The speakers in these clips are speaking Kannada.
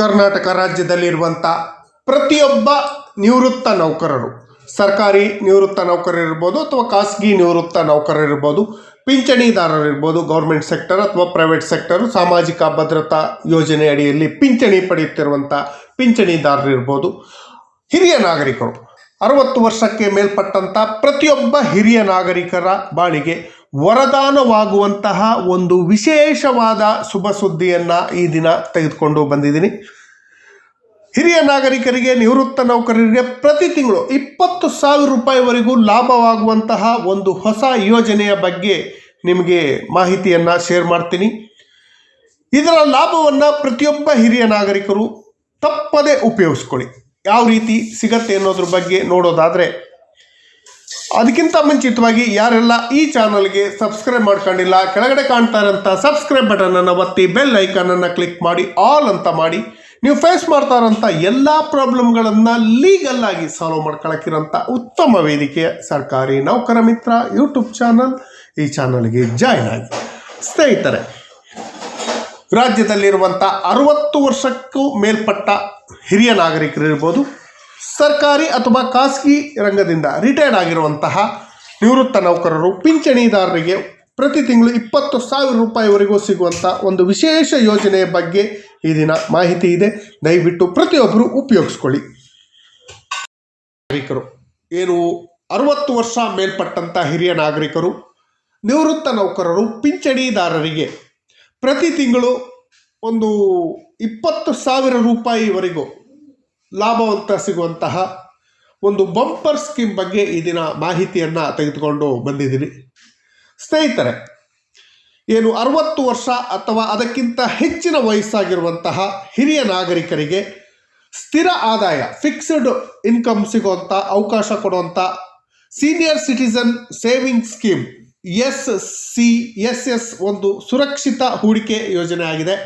ಕರ್ನಾಟಕ ರಾಜ್ಯದಲ್ಲಿರುವಂಥ ಪ್ರತಿಯೊಬ್ಬ ನಿವೃತ್ತ ನೌಕರರು, ಸರ್ಕಾರಿ ನಿವೃತ್ತ ನೌಕರರಿರ್ಬೋದು ಅಥವಾ ಖಾಸಗಿ ನಿವೃತ್ತ ನೌಕರರಿರ್ಬೋದು ಪಿಂಚಣಿದಾರರಿರ್ಬೋದು ಗೌರ್ಮೆಂಟ್ ಸೆಕ್ಟರ್ ಅಥವಾ ಪ್ರೈವೇಟ್ ಸೆಕ್ಟರು ಸಾಮಾಜಿಕ ಭದ್ರತಾ ಯೋಜನೆ ಅಡಿಯಲ್ಲಿ ಪಿಂಚಣಿ ಪಡೆಯುತ್ತಿರುವಂಥ ಪಿಂಚಣಿದಾರರಿರ್ಬೋದು ಹಿರಿಯ ನಾಗರಿಕರು, ಅರವತ್ತು ವರ್ಷಕ್ಕೆ ಮೇಲ್ಪಟ್ಟಂಥ ಪ್ರತಿಯೊಬ್ಬ ಹಿರಿಯ ನಾಗರಿಕರ ಬಾಳಿಗೆ ವರದಾನವಾಗುವಂತಹ ಒಂದು ವಿಶೇಷವಾದ ಶುಭ ಸುದ್ದಿಯನ್ನು ಈ ದಿನ ತೆಗೆದುಕೊಂಡು ಬಂದಿದ್ದೀನಿ. ಹಿರಿಯ ನಾಗರಿಕರಿಗೆ, ನಿವೃತ್ತ ನೌಕರರಿಗೆ ಪ್ರತಿ ತಿಂಗಳು ಇಪ್ಪತ್ತು ಸಾವಿರ ರೂಪಾಯಿವರೆಗೂ ಲಾಭವಾಗುವಂತಹ ಒಂದು ಹೊಸ ಯೋಜನೆಯ ಬಗ್ಗೆ ನಿಮಗೆ ಮಾಹಿತಿಯನ್ನು ಶೇರ್ ಮಾಡ್ತೀನಿ. ಇದರ ಲಾಭವನ್ನು ಪ್ರತಿಯೊಬ್ಬ ಹಿರಿಯ ನಾಗರಿಕರು ತಪ್ಪದೇ ಉಪಯೋಗಿಸ್ಕೊಳ್ಳಿ. ಯಾವ ರೀತಿ ಸಿಗತ್ತೆ ಅನ್ನೋದ್ರ ಬಗ್ಗೆ ನೋಡೋದಾದರೆ ಅದಕ್ಕಿಂತ ಮುಂಚಿತವಾಗಿ ಯಾರೆಲ್ಲ ಈ ಚಾನಲ್ಗೆ ಸಬ್ಸ್ಕ್ರೈಬ್ ಮಾಡ್ಕೊಂಡಿಲ್ಲ, ಕೆಳಗಡೆ ಕಾಣ್ತಾ ಇರೋಂಥ ಸಬ್ಸ್ಕ್ರೈಬ್ ಬಟನನ್ನು ಒತ್ತಿ, ಬೆಲ್ ಐಕನನ್ನು ಕ್ಲಿಕ್ ಮಾಡಿ, ಆಲ್ ಅಂತ ಮಾಡಿ, ನೀವು ಫೇಸ್ ಮಾಡ್ತಾ ಇರೋಂಥ ಎಲ್ಲ ಪ್ರಾಬ್ಲಮ್ಗಳನ್ನು ಲೀಗಲ್ ಆಗಿ ಸಾಲ್ವ್ ಮಾಡ್ಕೊಳಕ್ಕಿರೋಂಥ ಉತ್ತಮ ವೇದಿಕೆ ಸರ್ಕಾರಿ ನೌಕರ ಮಿತ್ರ ಯೂಟ್ಯೂಬ್ ಚಾನಲ್ ಈ ಚಾನಲ್ಗೆ ಜಾಯ್ನ್ ಆಗಿ. ಸ್ನೇಹಿತರೆ, ರಾಜ್ಯದಲ್ಲಿರುವಂಥ ಅರುವತ್ತು ವರ್ಷಕ್ಕೂ ಮೇಲ್ಪಟ್ಟ ಹಿರಿಯ ನಾಗರಿಕರಿರ್ಬೋದು ಸರ್ಕಾರಿ ಅಥವಾ ಖಾಸಗಿ ರಂಗದಿಂದ ರಿಟೈರ್ಡ್ ಆಗಿರುವಂತಹ ನಿವೃತ್ತ ನೌಕರರು, ಪಿಂಚಣಿದಾರರಿಗೆ ಪ್ರತಿ ತಿಂಗಳು ಇಪ್ಪತ್ತು ಸಾವಿರ ರೂಪಾಯಿವರೆಗೂ ಸಿಗುವಂಥ ಒಂದು ವಿಶೇಷ ಯೋಜನೆಯ ಬಗ್ಗೆ ಈ ದಿನ ಮಾಹಿತಿ ಇದೆ. ದಯವಿಟ್ಟು ಪ್ರತಿಯೊಬ್ಬರು ಉಪಯೋಗಿಸ್ಕೊಳ್ಳಿ. ನಾಗರಿಕರು, ಏನು ಅರುವತ್ತು ವರ್ಷ ಮೇಲ್ಪಟ್ಟಂಥ ಹಿರಿಯ ನಾಗರಿಕರು, ನಿವೃತ್ತ ನೌಕರರು, ಪಿಂಚಣಿದಾರರಿಗೆ ಪ್ರತಿ ತಿಂಗಳು ಒಂದು ಇಪ್ಪತ್ತು ಸಾವಿರ ರೂಪಾಯಿವರೆಗೂ ಲಾಭವಂತ ಸಿಗುವಂತಹ ಒಂದು ಬಂಪರ್ ಸ್ಕೀಮ್ ಬಗ್ಗೆ ಈ ದಿನ ಮಾಹಿತಿಯನ್ನು ತೆಗೆದುಕೊಂಡು ಬಂದಿದ್ದೀನಿ. ಸ್ನೇಹಿತರೆ, ಏನು ಅರವತ್ತು ವರ್ಷ ಅಥವಾ ಅದಕ್ಕಿಂತ ಹೆಚ್ಚಿನ ವಯಸ್ಸಾಗಿರುವಂತಹ ಹಿರಿಯ ನಾಗರಿಕರಿಗೆ ಸ್ಥಿರ ಆದಾಯ ಫಿಕ್ಸ್ಡ್ ಇನ್ಕಮ್ ಸಿಗುವಂಥ ಅವಕಾಶ ಕೊಡುವಂಥ senior citizen saving scheme S C S S ಒಂದು ಸುರಕ್ಷಿತ ಹೂಡಿಕೆ ಯೋಜನೆ ಆಗಿದೆ.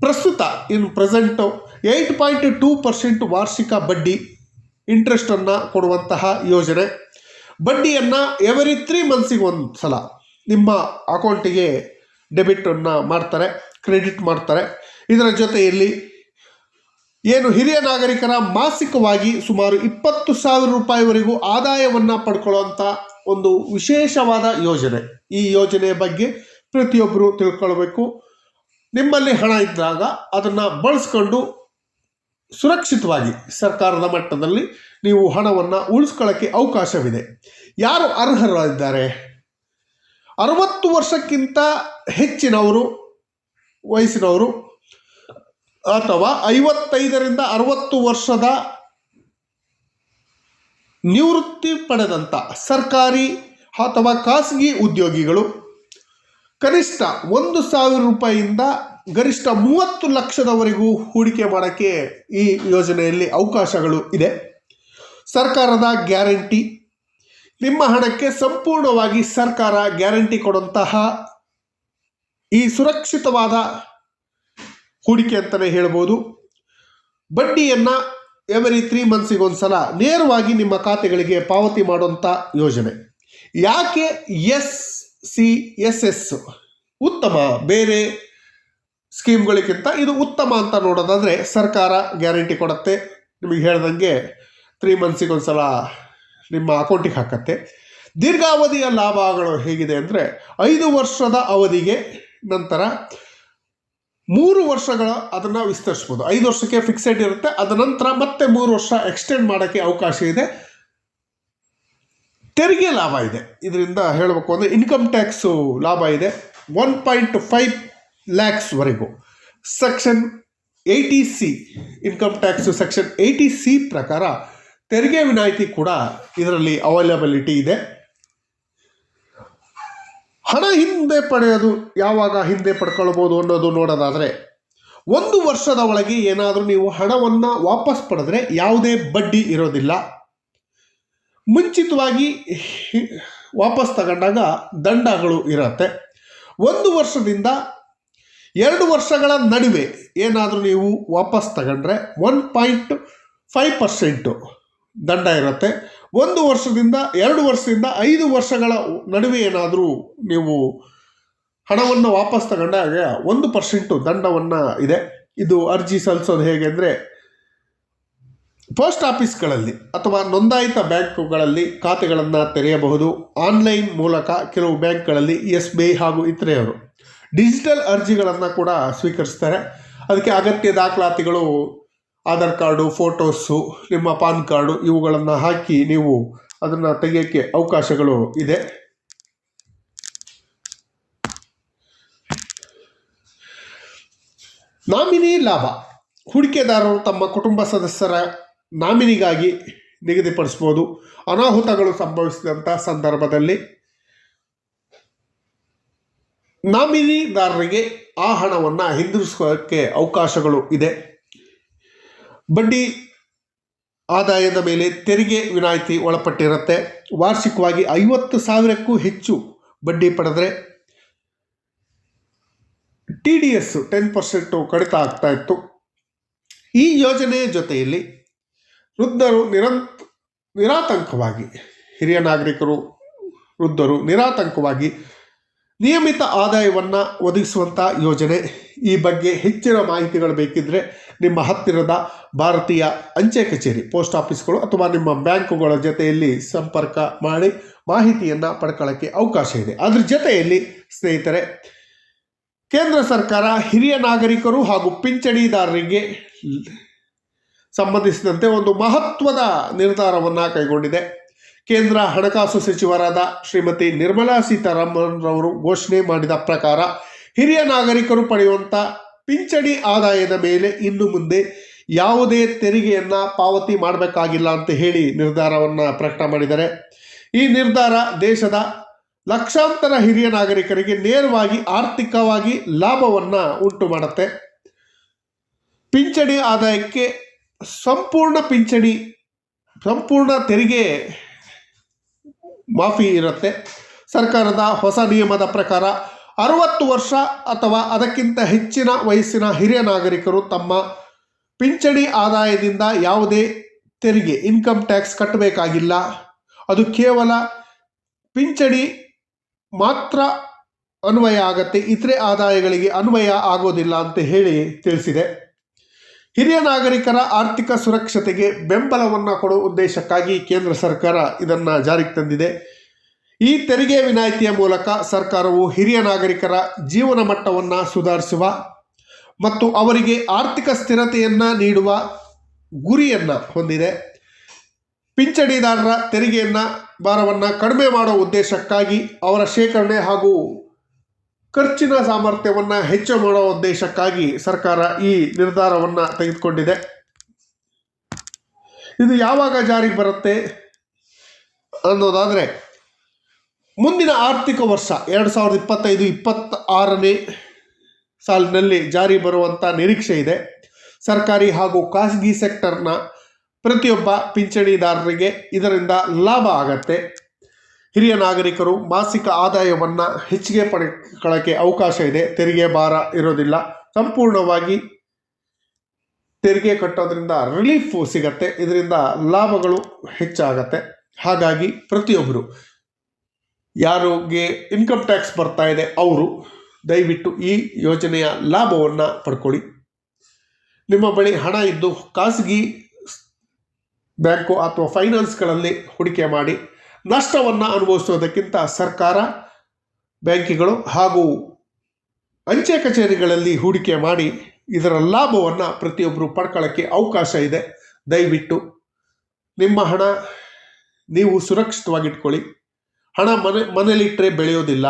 ಪ್ರಸ್ತುತ, in present eight point two percent ವಾರ್ಷಿಕ ಬಡ್ಡಿ ಇಂಟ್ರೆಸ್ಟನ್ನು ಕೊಡುವಂತಹ ಯೋಜನೆ. ಬಡ್ಡಿಯನ್ನು ಎವರಿ ತ್ರೀ ಮಂತ್ಸಿಗೆ ಒಂದು ಸಲ ನಿಮ್ಮ ಅಕೌಂಟಿಗೆ ಡೆಬಿಟನ್ನು ಮಾಡ್ತಾರೆ, ಕ್ರೆಡಿಟ್ ಮಾಡ್ತಾರೆ. ಇದರ ಜೊತೆಯಲ್ಲಿ ಏನು ಹಿರಿಯ ನಾಗರಿಕರ ಮಾಸಿಕವಾಗಿ ಸುಮಾರು ಇಪ್ಪತ್ತು ಸಾವಿರ ರೂಪಾಯಿವರೆಗೂ ಆದಾಯವನ್ನು ಪಡ್ಕೊಳ್ಳುವಂಥ ಒಂದು ವಿಶೇಷವಾದ ಯೋಜನೆ. ಈ ಯೋಜನೆಯ ಬಗ್ಗೆ ಪ್ರತಿಯೊಬ್ಬರು ತಿಳ್ಕೊಳ್ಬೇಕು. ನಿಮ್ಮಲ್ಲಿ ಹಣ ಇದ್ದಾಗ ಅದನ್ನು ಬಳಸ್ಕೊಂಡು ಸುರಕ್ಷಿತವಾಗಿ ಸರ್ಕಾರದ ಮಟ್ಟದಲ್ಲಿ ನೀವು ಹಣವನ್ನು ಉಳಿಸ್ಕೊಳ್ಳೋಕ್ಕೆ ಅವಕಾಶವಿದೆ. ಯಾರು ಅರ್ಹರಾಗಿದ್ದಾರೆ? ಅರವತ್ತು ವರ್ಷಕ್ಕಿಂತ ಹೆಚ್ಚಿನವರು, ವಯಸ್ಸಿನವರು ಅಥವಾ ಐವತ್ತೈದರಿಂದ ಅರವತ್ತು ವರ್ಷದ ನಿವೃತ್ತಿ ಪಡೆದಂಥ ಸರ್ಕಾರಿ ಅಥವಾ ಖಾಸಗಿ ಉದ್ಯೋಗಿಗಳು ಕನಿಷ್ಠ ಒಂದು ಸಾವಿರ ರೂಪಾಯಿಯಿಂದ ಗರಿಷ್ಠ ಮೂವತ್ತು ಲಕ್ಷದವರೆಗೂ ಹೂಡಿಕೆ ಮಾಡೋಕ್ಕೆ ಈ ಯೋಜನೆಯಲ್ಲಿ ಅವಕಾಶಗಳು ಇದೆ. ಸರ್ಕಾರದ ಗ್ಯಾರಂಟಿ. ನಿಮ್ಮ ಹಣಕ್ಕೆ ಸಂಪೂರ್ಣವಾಗಿ ಸರ್ಕಾರ ಗ್ಯಾರಂಟಿ ಕೊಡುವಂತಹ ಈ ಸುರಕ್ಷಿತವಾದ ಹೂಡಿಕೆ ಅಂತಲೇ ಹೇಳ್ಬೋದು. ಬಡ್ಡಿಯನ್ನು ಎವರಿ ತ್ರೀ ಮಂತ್ಸಿಗೆ ಒಂದು ಸಲ ನೇರವಾಗಿ ನಿಮ್ಮ ಖಾತೆಗಳಿಗೆ ಪಾವತಿ ಮಾಡುವಂಥ ಯೋಜನೆ. ಯಾಕೆ ಎಸ್ ಸಿ ಎಸ್ ಎಸ್ ಉತ್ತಮ, ಬೇರೆ ಸ್ಕೀಮ್ಗಳಿಗಿಂತ ಇದು ಉತ್ತಮ ಅಂತ ನೋಡೋದಾದರೆ ಸರ್ಕಾರ ಗ್ಯಾರಂಟಿ ಕೊಡುತ್ತೆ. ನಿಮಗೆ ಹೇಳ್ದಂಗೆ ತ್ರೀ ಮಂತ್ಸಿಗೆ ಒಂದು ಸಲ ನಿಮ್ಮ ಅಕೌಂಟಿಗೆ ಹಾಕತ್ತೆ. ದೀರ್ಘಾವಧಿಯ ಲಾಭಗಳು ಹೇಗಿದೆ ಅಂದರೆ ಐದು ವರ್ಷದ ಅವಧಿಗೆ ನಂತರ ಮೂರು ವರ್ಷಗಳ ಅದನ್ನು ವಿಸ್ತರಿಸ್ಬೋದು. ಐದು ವರ್ಷಕ್ಕೆ ಫಿಕ್ಸೆಡ್ ಇರುತ್ತೆ. ಅದ ನಂತರ ಮತ್ತೆ ಮೂರು ವರ್ಷ ಎಕ್ಸ್ಟೆಂಡ್ ಮಾಡೋಕ್ಕೆ ಅವಕಾಶ ಇದೆ. ತೆರಿಗೆ ಲಾಭ ಇದೆ. ಇದರಿಂದ ಹೇಳಬೇಕು ಅಂದರೆ ಇನ್ಕಮ್ ಟ್ಯಾಕ್ಸು ಲಾಭ ಇದೆ. One point five ಲ್ಯಾಕ್ಸ್ವರೆಗೂ section eighty C income tax section eighty C ಪ್ರಕಾರ ತೆರಿಗೆ ವಿನಾಯಿತಿ ಕೂಡ ಇದರಲ್ಲಿ ಅವೈಲಬಿಲಿಟಿ ಇದೆ. ಹಣ ಹಿಂದೆ ಪಡೆಯೋದು ಯಾವಾಗ ಹಿಂದೆ ಪಡ್ಕೊಳ್ಬೋದು ಅನ್ನೋದು ನೋಡೋದಾದರೆ, ಒಂದು ವರ್ಷದ ಒಳಗೆ ಏನಾದರೂ ನೀವು ಹಣವನ್ನು ವಾಪಸ್ ಪಡೆದ್ರೆ ಯಾವುದೇ ಬಡ್ಡಿ ಇರೋದಿಲ್ಲ. ಮುಂಚಿತವಾಗಿ ವಾಪಸ್ ತಗೊಂಡಾಗ ದಂಡಗಳು ಇರುತ್ತೆ. ಒಂದು ವರ್ಷದಿಂದ ಎರಡು ವರ್ಷಗಳ ನಡುವೆ ಏನಾದರೂ ನೀವು ವಾಪಸ್ ತಗೊಂಡ್ರೆ ಒನ್ ಪಾಯಿಂಟ್ ಫೈವ್ ಪರ್ಸೆಂಟು ದಂಡ ಇರುತ್ತೆ. ಒಂದು ವರ್ಷದಿಂದ, ಎರಡು ವರ್ಷದಿಂದ, ಐದು ವರ್ಷಗಳ ನಡುವೆ ಏನಾದರೂ ನೀವು ಹಣವನ್ನು ವಾಪಸ್ ತಗೊಂಡಾಗ ಒಂದು ಪರ್ಸೆಂಟು ದಂಡವನ್ನು ಇದೆ. ಇದು ಅರ್ಜಿ ಸಲ್ಲಿಸೋದು ಹೇಗೆ ಅಂದರೆ ಪೋಸ್ಟ್ ಆಫೀಸ್ಗಳಲ್ಲಿ ಅಥವಾ ನೋಂದಾಯಿತ ಬ್ಯಾಂಕುಗಳಲ್ಲಿ ಖಾತೆಗಳನ್ನು ತೆರೆಯಬಹುದು. ಆನ್ಲೈನ್ ಮೂಲಕ ಕೆಲವು ಬ್ಯಾಂಕ್ಗಳಲ್ಲಿ ಎಸ್ ಬಿ ಐ ಹಾಗೂ ಇತರೆಯವರು. ಡಿಜಿಟಲ್ ಅರ್ಜಿಗಳನ್ನು ಕೂಡ ಸ್ವೀಕರಿಸ್ತಾರೆ. ಅದಕ್ಕೆ ಅಗತ್ಯ ದಾಖಲಾತಿಗಳು, ಆಧಾರ್ ಕಾರ್ಡು, ಫೋಟೋಸು, ನಿಮ್ಮ ಪಾನ್ ಕಾರ್ಡು ಇವುಗಳನ್ನು ಹಾಕಿ ನೀವು ಅದನ್ನು ತೆಗೆಯೋಕ್ಕೆ ಅವಕಾಶಗಳು ಇದೆ. ನಾಮಿನಿ ಲಾಭ. ಹೂಡಿಕೆದಾರರು ತಮ್ಮ ಕುಟುಂಬ ಸದಸ್ಯರ ನಾಮಿನಿಗಾಗಿ ನಿಗದಿಪಡಿಸ್ಬೋದು ಅನಾಹುತಗಳು ಸಂಭವಿಸಿದಂಥ ಸಂದರ್ಭದಲ್ಲಿ ನಾಮಿನಿದಾರರಿಗೆ ಆ ಹಣವನ್ನು ಹಿಂದಿರುಗಿಸೋಕ್ಕೆ ಅವಕಾಶಗಳು ಇದೆ. ಬಡ್ಡಿ ಆದಾಯದ ಮೇಲೆ ತೆರಿಗೆ ವಿನಾಯಿತಿ ಒಳಪಟ್ಟಿರುತ್ತೆ. ವಾರ್ಷಿಕವಾಗಿ ಐವತ್ತು ಸಾವಿರಕ್ಕೂ ಹೆಚ್ಚು ಬಡ್ಡಿ ಪಡೆದರೆ T D S ten percent ಕಡಿತ ಆಗ್ತಾ ಇತ್ತು. ಈ ಯೋಜನೆಯ ಜೊತೆಯಲ್ಲಿ ವೃದ್ಧರು ನಿರಂತ, ನಿರಾತಂಕವಾಗಿ, ಹಿರಿಯ ನಾಗರಿಕರು, ವೃದ್ಧರು ನಿರಾತಂಕವಾಗಿ ನಿಯಮಿತ ಆದಾಯವನ್ನು ಒದಗಿಸುವಂಥ ಯೋಜನೆ. ಈ ಬಗ್ಗೆ ಹೆಚ್ಚಿನ ಮಾಹಿತಿಗಳು ಬೇಕಿದ್ದರೆ ನಿಮ್ಮ ಹತ್ತಿರದ ಭಾರತೀಯ ಅಂಚೆ ಕಚೇರಿ, ಪೋಸ್ಟ್ ಆಫೀಸ್ಗಳು ಅಥವಾ ನಿಮ್ಮ ಬ್ಯಾಂಕುಗಳ ಜೊತೆಯಲ್ಲಿ ಸಂಪರ್ಕ ಮಾಡಿ ಮಾಹಿತಿಯನ್ನು ಪಡ್ಕೊಳ್ಳೋಕ್ಕೆ ಅವಕಾಶ ಇದೆ. ಅದ್ರ ಜೊತೆಯಲ್ಲಿ ಸ್ನೇಹಿತರೆ, ಕೇಂದ್ರ ಸರ್ಕಾರ ಹಿರಿಯ ನಾಗರಿಕರು ಹಾಗೂ ಪಿಂಚಣಿದಾರರಿಗೆ ಸಂಬಂಧಿಸಿದಂತೆ ಒಂದು ಮಹತ್ವದ ನಿರ್ಧಾರವನ್ನು ಕೈಗೊಂಡಿದೆ. ಕೇಂದ್ರ ಹಣಕಾಸು ಸಚಿವರಾದ ಶ್ರೀಮತಿ ನಿರ್ಮಲಾ ಸೀತಾರಾಮನ್ ರವರು ಘೋಷಣೆ ಮಾಡಿದ ಪ್ರಕಾರ ಹಿರಿಯ ನಾಗರಿಕರು ಪಡೆಯುವಂಥ ಪಿಂಚಣಿ ಆದಾಯದ ಮೇಲೆ ಇನ್ನು ಮುಂದೆ ಯಾವುದೇ ತೆರಿಗೆಯನ್ನು ಪಾವತಿ ಮಾಡಬೇಕಾಗಿಲ್ಲ ಅಂತ ಹೇಳಿ ನಿರ್ಧಾರವನ್ನು ಪ್ರಕಟ ಮಾಡಿದ್ದಾರೆ. ಈ ನಿರ್ಧಾರ ದೇಶದ ಲಕ್ಷಾಂತರ ಹಿರಿಯ ನಾಗರಿಕರಿಗೆ ನೇರವಾಗಿ ಆರ್ಥಿಕವಾಗಿ ಲಾಭವನ್ನು ಉಂಟು ಮಾಡುತ್ತೆ. ಪಿಂಚಣಿ ಆದಾಯಕ್ಕೆ ಸಂಪೂರ್ಣ ಪಿಂಚಣಿ, ಸಂಪೂರ್ಣ ತೆರಿಗೆ ಮಾಫಿ ಇರುತ್ತೆ. ಸರ್ಕಾರದ ಹೊಸ ನಿಯಮದ ಪ್ರಕಾರ ಅರವತ್ತು ವರ್ಷ ಅಥವಾ ಅದಕ್ಕಿಂತ ಹೆಚ್ಚಿನ ವಯಸ್ಸಿನ ಹಿರಿಯ ನಾಗರಿಕರು ತಮ್ಮ ಪಿಂಚಣಿ ಆದಾಯದಿಂದ ಯಾವುದೇ ತೆರಿಗೆ ಇನ್ಕಮ್ ಟ್ಯಾಕ್ಸ್ ಕಟ್ಟಬೇಕಾಗಿಲ್ಲ. ಅದು ಕೇವಲ ಪಿಂಚಣಿ ಮಾತ್ರ ಅನ್ವಯ ಆಗತ್ತೆ, ಇತರೆ ಆದಾಯಗಳಿಗೆ ಅನ್ವಯ ಆಗೋದಿಲ್ಲ ಅಂತ ಹೇಳಿ ತಿಳಿಸಿದೆ. ಹಿರಿಯ ನಾಗರಿಕರ ಆರ್ಥಿಕ ಸುರಕ್ಷತೆಗೆ ಬೆಂಬಲವನ್ನು ಕೊಡುವ ಉದ್ದೇಶಕ್ಕಾಗಿ ಕೇಂದ್ರ ಸರ್ಕಾರ ಇದನ್ನು ಜಾರಿಗೆ ತಂದಿದೆ. ಈ ತೆರಿಗೆ ವಿನಾಯಿತಿಯ ಮೂಲಕ ಸರ್ಕಾರವು ಹಿರಿಯ ನಾಗರಿಕರ ಜೀವನ ಮಟ್ಟವನ್ನು ಸುಧಾರಿಸುವ ಮತ್ತು ಅವರಿಗೆ ಆರ್ಥಿಕ ಸ್ಥಿರತೆಯನ್ನು ನೀಡುವ ಗುರಿಯನ್ನು ಹೊಂದಿದೆ. ಪಿಂಚಣಿದಾರರ ತೆರಿಗೆಯನ್ನು ಭಾರವನ್ನು ಕಡಿಮೆ ಮಾಡುವ ಉದ್ದೇಶಕ್ಕಾಗಿ ಅವರ ಶೇಖರಣೆ ಹಾಗೂ ಖರ್ಚಿನ ಸಾಮರ್ಥ್ಯವನ್ನು ಹೆಚ್ಚು ಮಾಡುವ ಉದ್ದೇಶಕ್ಕಾಗಿ ಸರ್ಕಾರ ಈ ನಿರ್ಧಾರವನ್ನು ತೆಗೆದುಕೊಂಡಿದೆ. ಇದು ಯಾವಾಗ ಜಾರಿಗೆ ಬರುತ್ತೆ ಅನ್ನೋದಾದರೆ, ಮುಂದಿನ ಆರ್ಥಿಕ ವರ್ಷ ಎರಡು ಸಾವಿರದ ಇಪ್ಪತ್ತೈದು ಇಪ್ಪತ್ತ ಆರನೇ ಸಾಲಿನಲ್ಲಿ ಜಾರಿ ಬರುವಂಥ ನಿರೀಕ್ಷೆ ಇದೆ. ಸರ್ಕಾರಿ ಹಾಗೂ ಖಾಸಗಿ ಸೆಕ್ಟರ್ನ ಪ್ರತಿಯೊಬ್ಬ ಪಿಂಚಣಿದಾರರಿಗೆ ಇದರಿಂದ ಲಾಭ ಆಗತ್ತೆ. ಹಿರಿಯ ನಾಗರಿಕರು ಮಾಸಿಕ ಆದಾಯವನ್ನು ಹೆಚ್ಚಿಗೆ ಪಡ್ಕೊಳ್ಳೋಕ್ಕೆ ಅವಕಾಶ ಇದೆ. ತೆರಿಗೆ ಭಾರ ಇರೋದಿಲ್ಲ. ಸಂಪೂರ್ಣವಾಗಿ ತೆರಿಗೆ ಕಟ್ಟೋದ್ರಿಂದ ರಿಲೀಫ್ ಸಿಗತ್ತೆ. ಇದರಿಂದ ಲಾಭಗಳು ಹೆಚ್ಚಾಗತ್ತೆ. ಹಾಗಾಗಿ ಪ್ರತಿಯೊಬ್ಬರು ಯಾರಿಗೆ ಇನ್ಕಮ್ ಟ್ಯಾಕ್ಸ್ ಬರ್ತಾ ಇದೆ ಅವರು, ದಯವಿಟ್ಟು ಈ ಯೋಜನೆಯ ಲಾಭವನ್ನು ಪಡ್ಕೊಳ್ಳಿ. ನಿಮ್ಮ ಬಳಿ ಹಣ ಇದ್ದು ಖಾಸಗಿ ಬ್ಯಾಂಕು ಅಥವಾ ಫೈನಾನ್ಸ್ಗಳಲ್ಲಿ ಹೂಡಿಕೆ ಮಾಡಿ. ನಷ್ಟವನ್ನು ಅನುಭವಿಸುವುದಕ್ಕಿಂತ ಸರ್ಕಾರ, ಬ್ಯಾಂಕಿಗಳು ಹಾಗೂ ಅಂಚೆ ಕಚೇರಿಗಳಲ್ಲಿ ಹೂಡಿಕೆ ಮಾಡಿ ಇದರ ಲಾಭವನ್ನು ಪ್ರತಿಯೊಬ್ಬರು ಪಡ್ಕೊಳ್ಳೋಕ್ಕೆ ಅವಕಾಶ ಇದೆ. ದಯವಿಟ್ಟು ನಿಮ್ಮ ಹಣ ನೀವು ಸುರಕ್ಷಿತವಾಗಿಟ್ಕೊಳ್ಳಿ. ಹಣ ಮನೆ ಮನೇಲಿಟ್ಟರೆ ಬೆಳೆಯೋದಿಲ್ಲ.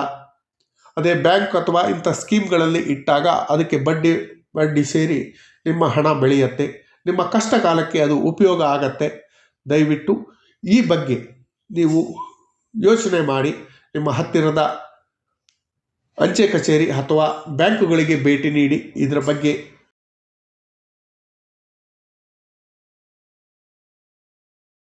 ಅದೇ ಬ್ಯಾಂಕ್ ಅಥವಾ ಇಂಥ ಸ್ಕೀಮ್ಗಳಲ್ಲಿ ಇಟ್ಟಾಗ ಅದಕ್ಕೆ ಬಡ್ಡಿ ಬಡ್ಡಿ ಸೇರಿ ನಿಮ್ಮ ಹಣ ಬೆಳೆಯುತ್ತೆ. ನಿಮ್ಮ ಕಷ್ಟ ಕಾಲಕ್ಕೆ ಅದು ಉಪಯೋಗ ಆಗತ್ತೆ. ದಯವಿಟ್ಟು ಈ ಬಗ್ಗೆ ನೀವು ಯೋಚನೆ ಮಾಡಿ ನಿಮ್ಮ ಹತ್ತಿರದ ಅಂಚೆ ಕಚೇರಿ ಅಥವಾ ಬ್ಯಾಂಕುಗಳಿಗೆ ಭೇಟಿ ನೀಡಿ ಇದರ ಬಗ್ಗೆ